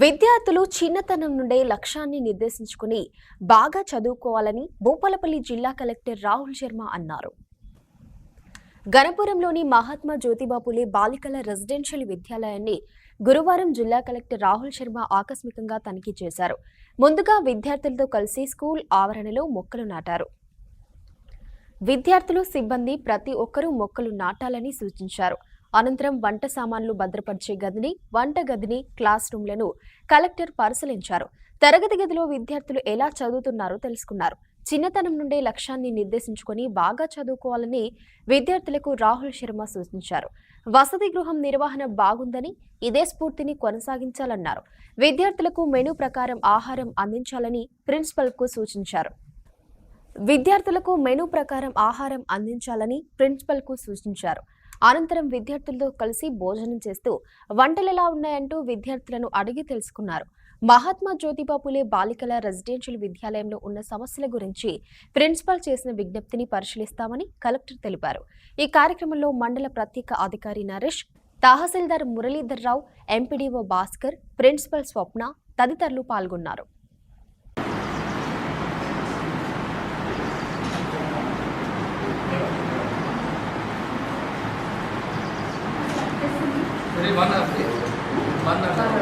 విద్యార్థులు చిన్నతనం నుండే లక్ష్యాన్ని నిర్దేశించుకుని బాగా చదువుకోవాలని భూపాలపల్లి జిల్లా కలెక్టర్ రాహుల్ శర్మ అన్నారు. గణపురంలోని మహాత్మా జ్యోతిబాపులే బాలికల రెసిడెన్షియల్ విద్యాలయాన్ని గురువారం జిల్లా కలెక్టర్ రాహుల్ శర్మ ఆకస్మికంగా తనిఖీ చేశారు. ముందుగా విద్యార్థులతో కలిసి స్కూల్ ఆవరణలో మొక్కలు నాటారు. విద్యార్థులు సిబ్బంది ప్రతి ఒక్కరూ మొక్కలు నాటాలని సూచించారు. అనంతరం వంట సామాన్లు భద్రపరిచే గదిని వంట గదిని క్లాస్ రూమ్లను కలెక్టర్ పరిశీలించారు. తరగతి గదిలో విద్యార్థులు ఎలా చదువుతున్నారో తెలుసుకున్నారు. చిన్నతనం నుండే లక్ష్యాన్ని నిర్దేశించుకొని బాగా చదువుకోవాలని విద్యార్థులకు రాహుల్ శర్మ సూచించారు. వసతి గృహం నిర్వహణ బాగుందని ఇదే స్ఫూర్తిని కొనసాగించాలన్నారు. విద్యార్థులకు మెనూ ప్రకారం ఆహారం అందించాలని ప్రిన్సిపల్కు సూచించారు. విద్యార్థులకు మెనూ ప్రకారం ఆహారం అందించాలని ప్రిన్సిపల్కు సూచించారు. అనంతరం విద్యార్థులతో కలిసి భోజనం చేస్తూ వంటలు ఎలా ఉన్నాయంటూ విద్యార్థులను అడిగి తెలుసుకున్నారు. మహాత్మా జ్యోతిబా పులే బాలికల రెసిడెన్షియల్ విద్యాలయంలో ఉన్న సమస్యల గురించి ప్రిన్సిపాల్ చేసిన విజ్ఞప్తిని పరిశీలిస్తామని కలెక్టర్ తెలిపారు. ఈ కార్యక్రమంలో మండల ప్రత్యేక అధికారి నరేష్ తహసీల్దార్ మురళీధర్ రావు ఎంపీడీఓ భాస్కర్ ప్రిన్సిపల్ స్వప్న తదితరులు పాల్గొన్నారు. これ真ん中で。真ん中。